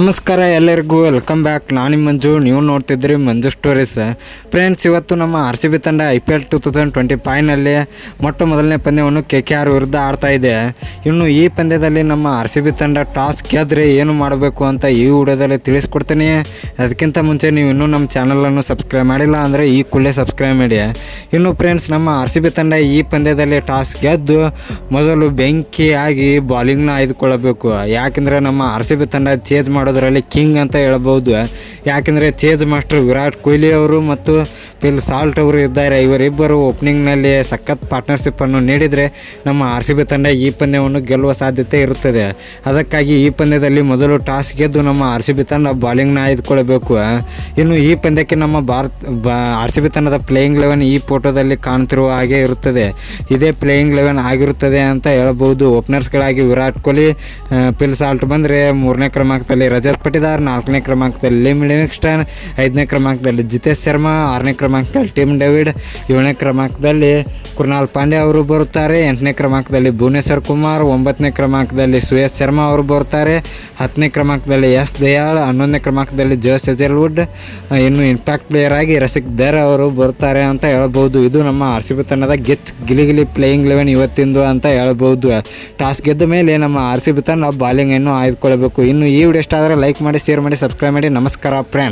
ನಮಸ್ಕಾರ ಎಲ್ಲರಿಗೂ welcome back ನಾನು ನಿಮ್ಮ ಮಂಜು, ನೀವು ನೋಡ್ತಿದ್ರಿ ಮಂಜು ಸ್ಟೋರೀಸ್ ಫ್ರೆಂಡ್ಸ್ ಇವತ್ತು ನಮ್ಮ ಆರ್ ಸಿ ಬಿ ತಂಡ I P L two thousand twenty ಫೈವ್ನಲ್ಲಿ ಮೊಟ್ಟ ಮೊದಲನೇ ಪಂದ್ಯವನ್ನು ಕೆ ಕೆ ಆರ್ ವಿರುದ್ಧ ಆಡ್ತಾ ಇದೆ. ಇನ್ನು ಈ ಪಂದ್ಯದಲ್ಲಿ ನಮ್ಮ ಆರ್ ಸಿ ಬಿ ತಂಡ ಟಾಸ್ ಗೆದ್ರೆ ಏನು ಮಾಡಬೇಕು ಅಂತ ಈ ವಿಡಿಯೋದಲ್ಲಿ ತಿಳಿಸ್ಕೊಡ್ತೀನಿ. ಅದಕ್ಕಿಂತ ಮುಂಚೆ ನೀವು ಇನ್ನೂ ನಮ್ಮ ಚಾನಲನ್ನು ಸಬ್ಸ್ಕ್ರೈಬ್ ಮಾಡಿಲ್ಲ ಅಂದರೆ ಈ ಕೂಡಲೇ ಸಬ್ಸ್ಕ್ರೈಬ್ ಮಾಡಿ. ಇನ್ನು ಫ್ರೆಂಡ್ಸ್ ನಮ್ಮ ಆರ್ ಸಿ ಬಿ ತಂಡ ಈ ಪಂದ್ಯದಲ್ಲಿ ಟಾಸ್ ಗೆದ್ದು ಮೊದಲು ಬೆಂಕಿಯಾಗಿ ಬಾಲಿಂಗ್ನ ಆಯ್ದುಕೊಳ್ಳಬೇಕು. ಯಾಕೆಂದರೆ ನಮ್ಮ ಆರ್ ಸಿ ಬಿ ತಂಡ ಚೇಜ್ ಮಾಡೋದರಲ್ಲಿ ಕಿಂಗ್ ಅಂತ ಹೇಳ್ಬೋದು. ಯಾಕೆಂದರೆ ಚೇಜ್ ಮಾಸ್ಟರ್ ವಿರಾಟ್ ಕೊಹ್ಲಿ ಅವರು ಮತ್ತು ಪಿಲ್ ಸಾಲ್ಟ್ ಅವರು ಇದ್ದಾರೆ. ಇವರಿಬ್ಬರು ಓಪನಿಂಗ್ನಲ್ಲಿ ಸಖತ್ ಪಾರ್ಟ್ನರ್ಶಿಪ್ಪನ್ನು ನೀಡಿದರೆ ನಮ್ಮ ಆರ್ ಸಿ ಬಿ ತಂಡ ಈ ಪಂದ್ಯವನ್ನು ಗೆಲ್ಲುವ ಸಾಧ್ಯತೆ ಇರುತ್ತದೆ. ಅದಕ್ಕಾಗಿ ಈ ಪಂದ್ಯದಲ್ಲಿ ಮೊದಲು ಟಾಸ್ ಗೆದ್ದು ನಮ್ಮ ಆರ್ ಸಿ ಬಿ ತಂಡ ಬಾಲಿಂಗ್ನ ಆಯ್ದುಕೊಳ್ಳಬೇಕು ಇನ್ನು ಈ ಪಂದ್ಯಕ್ಕೆ ನಮ್ಮ ಭಾರತ್ ಆರ್ ಸಿ ಬಿ ತಂಡದ ಪ್ಲೇಯಿಂಗ್ ಲೆವೆನ್ ಈ ಫೋಟೋದಲ್ಲಿ ಕಾಣ್ತಿರುವ ಹಾಗೆ ಇರುತ್ತದೆ. ಇದೇ ಪ್ಲೇಯಿಂಗ್ ಲೆವೆನ್ ಆಗಿರುತ್ತದೆ ಅಂತ ಹೇಳ್ಬೋದು ಓಪನರ್ಸ್ಗಳಾಗಿ ವಿರಾಟ್ ಕೊಹ್ಲಿ ಪಿಲ್ ಸಾಲ್ಟ್ ಬಂದರೆ ಮೂರನೇ ಕ್ರಮಾಂಕದಲ್ಲಿ ರಜತ್ ಪಟಿದಾರ್ ನಾಲ್ಕನೇ ಕ್ರಮಾಂಕದಲ್ಲಿ ಲಿಮ್ ಲಿವಿಂಗ್ಸ್ಟನ್ ಐದನೇ ಕ್ರಮಾಂಕದಲ್ಲಿ ಜಿತೇಶ್ ಶರ್ಮಾ, ಆರನೇ ಕ್ರಮಾಂಕದಲ್ಲಿ ಟಿಮ್ ಡೇವಿಡ್, ಏಳನೇ ಕ್ರಮಾಂಕದಲ್ಲಿ ಕೃಣಾಲ್ ಪಾಂಡೆ ಅವರು ಬರುತ್ತಾರೆ, ಎಂಟನೇ ಕ್ರಮಾಂಕದಲ್ಲಿ ಭುವನೇಶ್ವರ್ ಕುಮಾರ್, ಒಂಬತ್ತನೇ ಕ್ರಮಾಂಕದಲ್ಲಿ ಸುಯೇಶ್ ಶರ್ಮಾ ಅವರು ಬರುತ್ತಾರೆ, ಹತ್ತನೇ ಕ್ರಮಾಂಕದಲ್ಲಿ ಎಸ್ ದಯಾಳ್, ಹನ್ನೊಂದನೇ ಕ್ರಮಾಂಕದಲ್ಲಿ ಜೋಸ್ ಸೆಜರ್ವುಡ್ ಇನ್ನು ಇಂಪ್ಯಾಕ್ಟ್ ಪ್ಲೇಯರ್ ಆಗಿ ರಸಿಕ್ ದರ್ ಅವರು ಬರುತ್ತಾರೆ ಅಂತ ಹೇಳ್ಬೋದು. ಇದು ನಮ್ಮ ಆರ್ ಸಿ ಬಿ ತಂಡದ ಗೆಚ್ ಗಿಲಿಗಿಲಿ ಗಿಲಿ ಪ್ಲೇಯಿಂಗ್ ಲೆವೆನ್ ಇವತ್ತಿಂದು ಅಂತ ಹೇಳ್ಬೋದು. ಟಾಸ್ ಗೆದ್ದ ಮೇಲೆ ನಮ್ಮ ಆರ್ ಸಿ ಬಿ ತಂಡ ಬಾಲಿಂಗನ್ನು ಆಯ್ದುಕೊಳ್ಬೇಕು. ಇನ್ನು ಈ ವಿಡಿಯೋ ಇಷ್ಟ ಆದರೆ ಲೈಕ್ ಮಾಡಿ ಶೇರ್ ಮಾಡಿ ಸಬ್ಸ್ಕ್ರೈಬ್ ಮಾಡಿ. ನಮಸ್ಕಾರ ಫ್ರೆಂಡ್ಸ್